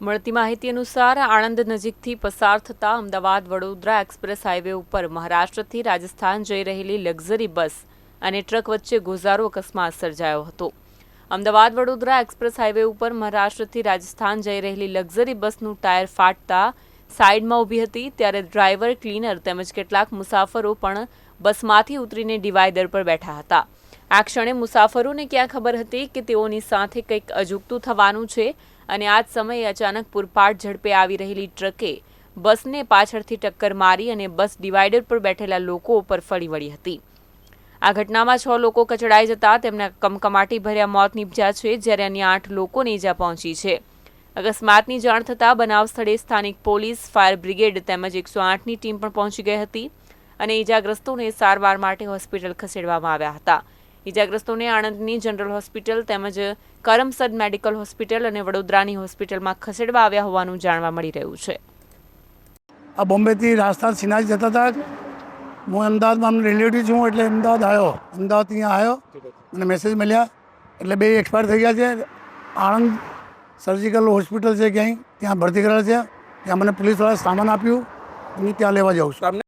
મળતી માહિતી અનુસાર આણંદ નજીકથી પસાર થતા અમદાવાદ વડોદરા એક્સપ્રેસ હાઈવે ઉપર મહારાષ્ટ્રથી રાજસ્થાન જઈ રહેલી લક્ઝરી બસ અને ટ્રક વચ્ચે ગોઝારો અકસ્માત સર્જાયો હતો. અમદાવાદ વડોદરા એક્સપ્રેસ હાઈવે ઉપર મહારાષ્ટ્રથી રાજસ્થાન જઈ રહેલી લક્ઝરી બસનું ટાયર ફાટતા સાઇડમાં ઊભી હતી, ત્યારે ડ્રાઈવર, ક્લીનર તેમજ કેટલાક મુસાફરો પણ બસમાંથી ઉતરીને ડિવાઈડર પર બેઠા હતા. આ ક્ષણે મુસાફરોને ક્યાં ખબર હતી કે તેઓની સાથે કંઈક અજુગતું થવાનું છે? અને આ જ સમયે અચાનક પૂરપાટ ઝડપે આવી રહેલી ટ્રકે બસને પાછળથી ટક્કર મારી અને બસ ડિવાઈડર પર બેઠેલા લોકો ઉપર ફરી વળી હતી. આ ઘટનામાં છ લોકો કચડાઈ જતા તેમના કમકમાટી ભર્યા મોત નીપજ્યા છે, જ્યારે અન્ય આઠ લોકોને ઈજા પહોંચી છે. અકસ્માતની જાણ થતાં બનાવ સ્થળે સ્થાનિક પોલીસ, ફાયર બ્રિગેડ તેમજ એકસો આઠની ટીમ પણ પહોંચી ગઈ હતી અને ઈજાગ્રસ્તોને સારવાર માટે હોસ્પિટલ ખસેડવામાં આવ્યા હતા. ઈજાગ્રસ્તોને આણંદની જનરલ હોસ્પિટલ તેમજ કરમસદ મેડિકલ હોસ્પિટલ અને વડોદરાની હોસ્પિટલમાં ખસેડવા આવ્યા હોવાનું જાણવા મળી રહ્યું છે. આ બોમ્બેથી રાજસ્થાન સિનાજ જતા હતા. હું અમદાવાદમાં રિલેટિવ છું, એટલે અમદાવાદ આવ્યો. અમદાવાદ અહીંયા આવ્યો મને મેસેજ મળ્યા. એટલે બે એક્સપાયર થઈ ગયા છે. આણંદ સર્જિકલ હોસ્પિટલ છે ક્યાંય, ત્યાં ભરતી કરેલા છે. ત્યાં મને પોલીસવાળા સામાન આપ્યું. હું ત્યાં લેવા જાઉં છું.